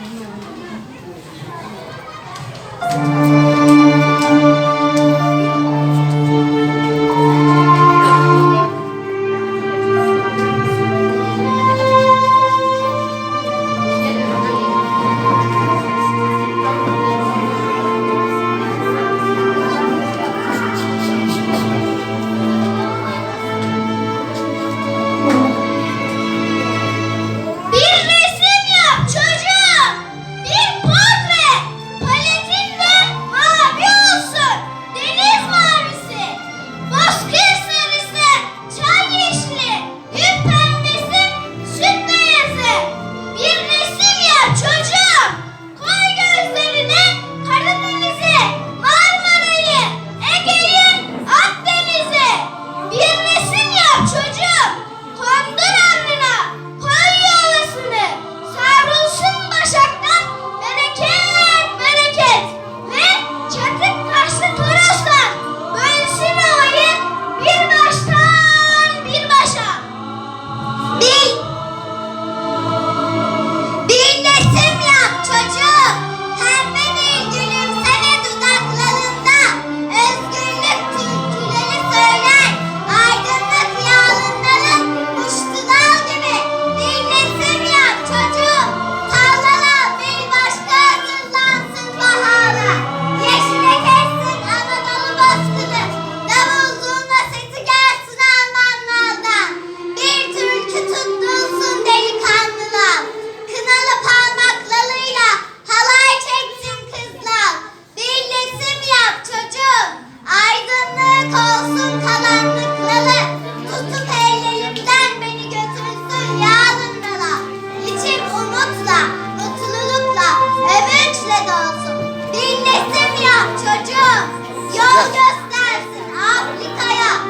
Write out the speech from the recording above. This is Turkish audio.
Thank you. Hocam yol göstersin Afrika'ya.